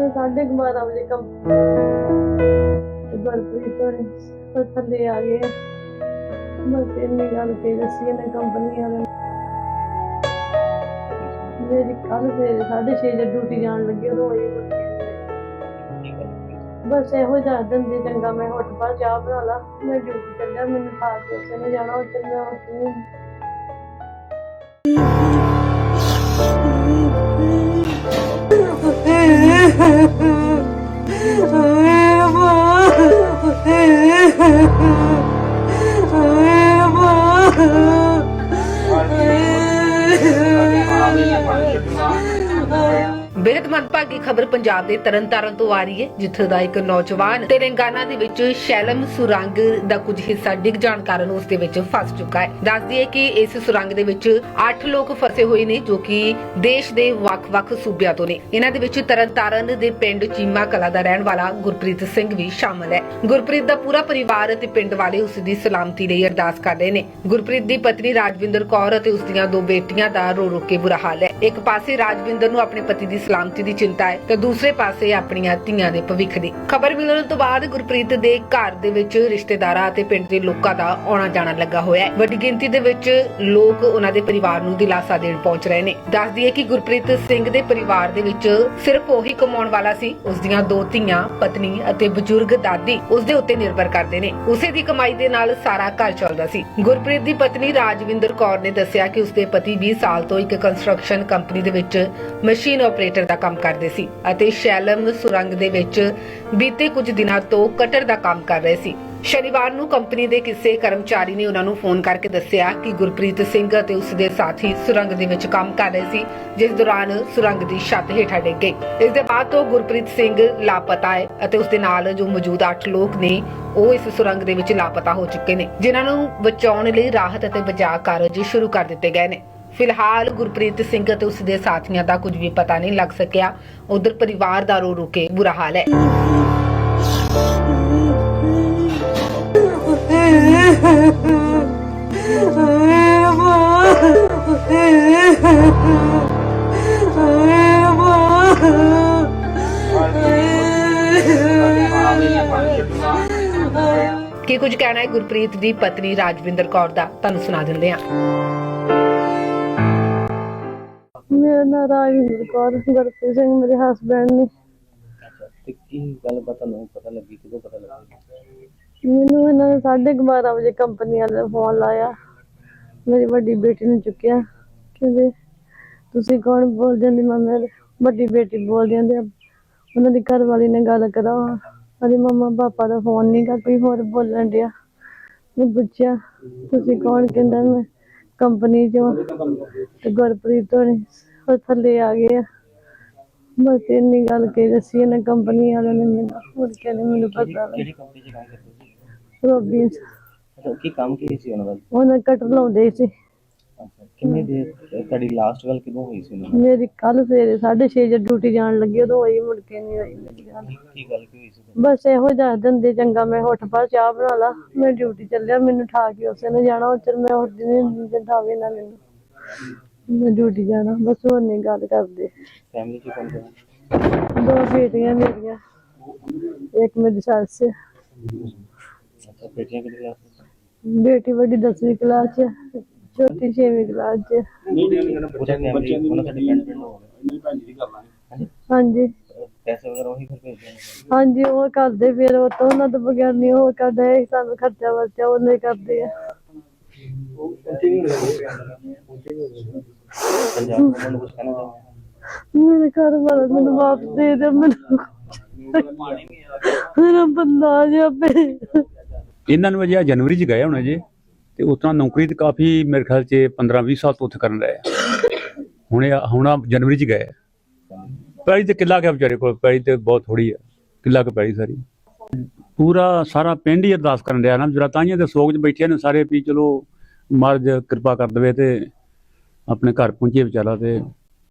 ਨੇ ਸਾਢੇ ਕੁ ਬਾਰਾਂ ਵਜੇ ਕੰਮ ਗੁਰਪ੍ਰੀਤ ਹੋਣੀ ਥੱਲੇ ਆ ਗਏ ਬਸ ਇੰਨੀ ਗੱਲ ਕਹੀ ਦੱਸੀ ਇਹਨੇ ਕੰਪਨੀ ਵਾਲੇ ਮੇਰੀ ਕੱਲ ਸਵੇਰੇ ਸਾਢੇ ਛੇ ਵਜੇ ਡਿਊਟੀ ਜਾਣ ਲੱਗੇ, ਉਦੋਂ ਹੋਈ ਬਸ ਇਹੋ ਜਿਹਾ ਦਿੰਦੇ ਚੰਗਾ ਮੈਂ ਹੋਟਲ ਪਾ, ਚਾਹ ਬਣਾ ਲਾ। ਮੈਂ ਡਿਊਟੀ ਚੱਲਿਆ, ਮੈਨੂੰ ਖਾ ਉਸੇ ਨੇ ਜਾਣਾ ਉਹ ਮੈਂ ਉੱਠ ਨਹੀਂ ਬੇहद ਮੰਦਭਾਗੀ ਖਬਰ ਪੰਜਾਬ ਦੇ ਤਰਨਤਾਰਨ ਤੋਂ ਆ ਰਹੀ ਹੈ, ਜਿੱਥੇ ਦਾ ਇੱਕ ਨੌਜਵਾਨ ਤੇਲੰਗਾਨਾ ਦੇ ਵਿੱਚ ਸ਼ੈਲਮ ਸੁਰੰਗ ਦਾ ਕੁਝ ਹਿੱਸਾ ਡਿੱਗ ਜਾਣ ਕਾਰਨ ਉਸ ਦੇ ਵਿੱਚ ਫਸ ਚੁੱਕਾ ਹੈ। ਦੱਸਦੀ ਹੈ ਕਿ ਇਸ ਸੁਰੰਗ ਦੇ ਵਿੱਚ 8 ਲੋਕ ਫਸੇ ਹੋਏ ਨੇ, ਜੋ ਕਿ ਦੇਸ਼ ਦੇ ਵੱਖ-ਵੱਖ ਸੂਬਿਆਂ ਤੋਂ ਨੇ। ਇਹਨਾਂ ਦੇ ਵਿੱਚ ਤਰਨਤਾਰਨ ਦੇ ਪਿੰਡ ਚੀਮਾ ਕਲਾ ਦਾ ਰਹਿਣ ਵਾਲਾ ਗੁਰਪ੍ਰੀਤ ਸਿੰਘ ਵੀ ਸ਼ਾਮਲ ਹੈ। ਗੁਰਪ੍ਰੀਤ ਦਾ ਪੂਰਾ ਪਰਿਵਾਰ ਅਤੇ ਪਿੰਡ ਵਾਲੇ ਉਸ ਦੀ ਸਲਾਮਤੀ ਲਈ ਅਰਦਾਸ ਕਰ ਰਹੇ ਨੇ। ਗੁਰਪ੍ਰੀਤ ਦੀ ਪਤਨੀ ਰਾਜਵਿੰਦਰ ਕੌਰ ਅਤੇ ਉਸ ਦੀਆਂ ਦੋ ਬੇਟੀਆਂ ਦਾ ਰੋ ਰੋ ਕੇ ਬੁਰਾ ਹਾਲ ਹੈ। ਇੱਕ ਪਾਸੇ ਰਾਜਵਿੰਦਰ ਨੂੰ ਆਪਣੇ ਪਤੀ ਦੀ ਸਲਾਮਤੀ ਦੀ ਚਿੰਤਾ ਹੈ ਤੇ ਦੂਸਰੇ ਪਾਸੇ ਆਪਣੀਆਂ ਧੀਆਂ ਦੇ ਭਵਿੱਖ ਦੀ। ਖਬਰ ਮਿਲਣ ਤੋਂ ਬਾਅਦ ਗੁਰਪ੍ਰੀਤ ਦੇ ਘਰ ਦੇ ਵਿੱਚ ਰਿਸ਼ਤੇਦਾਰਾਂ ਅਤੇ ਪਿੰਡ ਦੇ ਲੋਕਾਂ ਦਾ ਆਉਣਾ ਜਾਣਾ ਲੱਗਾ ਹੋਇਆ ਹੈ। ਵੱਡੀ ਗਿਣਤੀ ਦੇ ਵਿੱਚ ਲੋਕ ਉਹਨਾਂ ਦੇ ਪਰਿਵਾਰ ਨੂੰ ਦਿਲਾਸਾ ਦੇਣ ਪਹੁੰਚ ਰਹੇ ਨੇ। ਦੱਸਦੀ ਹੈ ਕਿ ਗੁਰਪ੍ਰੀਤ ਸਿੰਘ ਦੇ ਪਰਿਵਾਰ ਦੇ ਵਿੱਚ ਸਿਰਫ ਉਹੀ ਕਮਾਉਣ ਵਾਲਾ ਸੀ। ਉਸ ਦੀਆਂ ਦੋ ਧੀਆਂ, ਪਤਨੀ ਅਤੇ ਬਜ਼ੁਰਗ ਦਾਦੀ ਉਸ ਦੇ ਉੱਤੇ ਨਿਰਭਰ ਕਰਦੇ ਨੇ। ਉਸੇ ਦੀ ਕਮਾਈ ਦੇ ਨਾਲ ਸਾਰਾ ਘਰ ਚੱਲਦਾ ਸੀ। ਗੁਰਪ੍ਰੀਤ ਦੀ ਪਤਨੀ ਰਾਜਵਿੰਦਰ ਕੌਰ ਨੇ ਦੱਸਿਆ ਕਿ ਉਸਦੇ ਪਤੀ 20 ਸਾਲ ਤੋਂ ਇੱਕ ਕੰਸਟਰਕਸ਼ਨ ਕੰਪਨੀ ਦੇ ਵਿੱਚ ਮਸ਼ੀਨ ਆਪਰੇਟਰ ਦਾ ਕੰਮ ਕਰਦੇ ਸੀ ਅਤੇ ਸ਼ੈਲਮ ਸੁਰੰਗ ਦੇ ਵਿੱਚ ਬੀਤੇ ਕੁਝ ਦਿਨਾਂ ਤੋਂ ਕਟਰ ਦਾ ਕੰਮ ਕਰ ਰਹੇ ਸੀ। ਸ਼ਨੀਵਾਰ ਨੂੰ ਕੰਪਨੀ ਦੇ ਕਿਸੇ ਕਰਮਚਾਰੀ ਨੇ ਉਹਨਾਂ ਨੂੰ ਫੋਨ ਕਰਕੇ ਦੱਸਿਆ ਕਿ ਗੁਰਪ੍ਰੀਤ ਸਿੰਘ ਅਤੇ ਉਸ ਦੇ ਸਾਥੀ ਸੁਰੰਗ ਦੇ ਵਿੱਚ ਕੰਮ ਕਰ ਰਹੇ ਸੀ, ਜਿਸ ਦੌਰਾਨ ਸੁਰੰਗ ਦੀ ਛੱਤ ਹੇਠਾਂ ਡਿੱਗ ਗਈ। ਇਸ ਦੇ ਬਾਅਦ ਤੋਂ ਗੁਰਪ੍ਰੀਤ ਸਿੰਘ ਲਾਪਤਾ ਹੈ ਅਤੇ ਉਸ ਦੇ ਨਾਲ ਜੋ ਮੌਜੂਦ 8 ਲੋਕ ਨੇ, ਉਹ ਇਸ ਸੁਰੰਗ ਦੇ ਵਿੱਚ ਲਾਪਤਾ ਹੋ ਚੁੱਕੇ ਨੇ, ਜਿਨ੍ਹਾਂ ਨੂੰ ਬਚਾਉਣ ਲਈ ਰਾਹਤ ਅਤੇ ਬਚਾਅ ਕਾਰਜ ਸ਼ੁਰੂ ਕਰ ਦਿੱਤੇ ਗਏ ਨੇ। ਫਿਲਹਾਲ ਗੁਰਪ੍ਰੀਤ ਸਿੰਘ ਅਤੇ ਉਸ ਦੇ ਸਾਥੀਆਂ ਦਾ ਕੁਝ ਵੀ ਪਤਾ ਨਹੀਂ ਲੱਗ ਸਕਿਆ। ਉਧਰ ਪਰਿਵਾਰ ਦਾ ਰੋ ਰੋ ਕੇ ਬੁਰਾ ਹਾਲ ਹੈ। ਕੀ ਕੁਝ ਕਹਿਣਾ ਹੈ ਗੁਰਪ੍ਰੀਤ ਦੀ ਪਤਨੀ ਰਾਜਵਿੰਦਰ ਕੌਰ ਦਾ? ਤੁਹਾਨੂੰ ਸੁਣਾ ਦਿੰਦੇ ਹਾਂ। ਮੇਰਾ ਨਾਮ ਰਾਜਵਿੰਦਰ ਕੌਰ ਗੁਰਪ੍ਰੀਤ ਸਿੰਘ ਮੇਰੇ ਹਸਬੰਡ ਨੇ। ਅੱਛਾ ਤੇ ਕੀ ਗੱਲ ਪਤਾ ਨਹੀਂ ਪਤਾ ਲੱਗੀ ਕਿਦੋਂ ਪਤਾ ਲੱਗੀ? ਮੈਨੂੰ ਇਹਨਾਂ ਨੇ ਸਾਢੇ ਕੁ ਬਾਰਾਂ ਵਜੇ ਕੰਪਨੀ ਵਾਲੇ ਫੋਨ ਲਾਇਆ। ਮੇਰੀ ਵੱਡੀ ਬੇਟੀ ਨੂੰ ਚੁੱਕਿਆ। ਕਹਿੰਦੇ ਤੁਸੀਂ ਕੌਣ ਬੋਲਦੇ ਹੋ? ਮੈਂ ਮੇਰੀ ਵੱਡੀ ਬੇਟੀ ਬੋਲਦੀ ਹੁੰਦੀ ਆ। ਉਹਨਾਂ ਦੀ ਘਰ ਵਾਲੀ ਨੇ ਗੱਲ ਕਰਾਓ ਅਰੇ ਮੰਮਾ ਪਾਪਾ ਦਾ ਫੋਨ ਨਹੀਂ ਕਰ ਕੋਈ ਹੋਰ ਬੋਲਣ ਡਿਆ। ਮੈਂ ਪੁੱਛਿਆ ਤੁਸੀਂ ਕੌਣ? ਕਹਿੰਦਾ ਮੈਂ ਕੰਪਨੀ ਚੋਂ ਤੇ ਗੁਰਪ੍ਰੀਤ ਹੋਣੀ ਉਹ ਥੱਲੇ ਆ ਗਏ ਆ। ਬਸ ਇੰਨੀ ਗੱਲ ਕਹੀ ਦੱਸੀ ਇਹਨੇ ਕੰਪਨੀ ਵਾਲਿਆਂ ਨੇ ਮੈਨੂੰ ਹੋਰ ਕਹਿੰਦੇ ਮੈਨੂੰ ਕਿਹੜੀ ਪਤਾ ਨਹੀਂ ਕਿਹੜੀ ਕੰਪਨੀ 'ਚ ਕੰਮ ਕਰਦੇ ਸੀ? ਰੋਬੀ ਅੱਛਾ ਕੀ ਕੰਮ ਕੀ ਸੀ ਉਹਨਾਂ ਦਾ? ਉਹਨਾਂ ਕਟਰ ਲਾਉਂਦੇ ਸੀ। ਕਿੰਨੇ ਦੇਰ ਤੁਹਾਡੀ ਲਾਸਟ ਗੱਲ ਕਿਦੋਂ ਹੋਈ ਸੀ ਉਹਨਾਂ ਨਾਲ? ਮੇਰੀ ਕੱਲ ਸਵੇਰੇ 6:30 ਵਜੇ ਡਿਊਟੀ ਜਾਣ ਲੱਗੀ ਉਦੋਂ ਹੋਈ ਮੁੜ ਕੇ ਨਹੀਂ ਹੋਈ ਮੇਰੀ ਗੱਲ। ਕੀ ਗੱਲ ਕੀ ਹੋਈ ਸੀ ਬਸ ਇਹੋ ਜਿਹਾ ਦਿੰਦੇ ਚੰਗਾ ਮੈਂ ਉੱਠ ਪਾ ਚਾਹ ਬਣਾ ਲਾ। ਮੈਂ ਡਿਊਟੀ ਚੱਲਿਆ ਮੈਨੂੰ ਠਾ ਕੇ ਉਸੇ ਨੇ ਜਾਣਾ ਉੱਧਰ ਮੈਂ ਉੱਠਦੀ ਨਹੀਂ ਜੰਦਾਵੇ ਨਾ ਮੈਨੂੰ। ਮੈਂ ਡਿਊਟੀ ਜਾਣਾ ਬਸ ਹੋਰ ਨਹੀਂ ਗੱਲ ਕਰਦੇ। ਫੈਮਿਲੀ 'ਚ ਕੌਣ ਕੌਣ? ਦੋ ਬੇਟੀਆਂ ਮੇਰੀਆਂ ਇੱਕ ਮੇਰੀ ਸੱਸ ਹੈ। ਅੱਛਾ ਬੇਟੀਆਂ ਕਿਹੜੀ ਕਲਾਸ ਬੇਟੀ ਵੱਡੀ 10ਵੀਂ ਕਲਾਸ 'ਚ ਛੋਟੀ 6ਵੀਂ ਕਲਾਸ 'ਚ। ਹੈ। ਪੂਰਾ ਫੈਮਿਲੀ ਉਹਨਾਂ ਦਾ ਡਿਪੈਂਡੈਂਟ ਹੋ ਗਿਆ ਹਾਂਜੀ। ਪੈਸੇ ਵਗੈਰਾ ਉਹੀ ਫਿਰ ਭੇਜਦੇ ਨੇ ਹਾਂਜੀ, ਉਹ ਕਰਦੇ ਫਿਰ, ਉਹ ਤੋਂ ਉਹਨਾਂ ਤੋਂ ਬਗੈਰ ਨਹੀਂ ਉਹ ਕਰਦਾ, ਇਹ ਸਾਨੂੰ ਖਰਚਾ ਵਰਚਾ ਉਹਨੇ ਕਰਦੇ ਆ। ਪੰਜਾਬ ਉਹਨਾਂ ਨੂੰ ਕੁਝ ਕਹਿਣਾ ਚਾਹੁੰਦੇ ਮੇਰੇ ਘਰ ਵਾਲਾ ਮੈਨੂੰ ਵਾਪਸ ਦੇ ਦੇ, ਮੈਨੂੰ ਮੇਰਾ ਬੰਦਾ ਆ ਜਾਵੇ ਇਹਨਾਂ ਨੂੰ ਅਜੇ ਜਨਵਰੀ ਚ ਗਏ ਹੋਣੇ ਜੇ। ਤੇ ਉਤਨਾ ਨੌਕਰੀ ਤੇ ਕਾਫੀ ਮੇਰੇ ਖਿਆਲ ਚ 15 20 ਸਾਲ ਤੋਂ ਉੱਥੇ ਕਰਨ ਰਹੇ ਆ ਹੁਣ ਇਹ ਜਨਵਰੀ ਚ ਗਏ ਆ। ਪੈਲੀ ਤੇ ਕਿੱਲਾ ਗਿਆ ਵਿਚਾਰੇ ਕੋਲ, ਪੈਲੀ ਤੇ ਬਹੁਤ ਥੋੜੀ ਆ, ਕਿੱਲਾ ਕੁ ਪੈਲੀ ਸਾਰੀ ਪੂਰਾ ਸਾਰਾ ਪਿੰਡ ਹੀ ਅਰਦਾਸ ਕਰਨ ਰਿਹਾ ਨਾ, ਜਰਾ ਤਾਈਆਂ ਤੇ ਸੋਗ ਚ ਬੈਠੇ ਨੇ ਸਾਰੇ ਵੀ ਚਲੋ ਮਰਜ਼ ਕਿਰਪਾ ਕਰ ਦੇਵੇ ਤੇ ਆਪਣੇ ਘਰ ਪਹੁੰਚੇ ਵਿਚਾਰਾ ਤੇ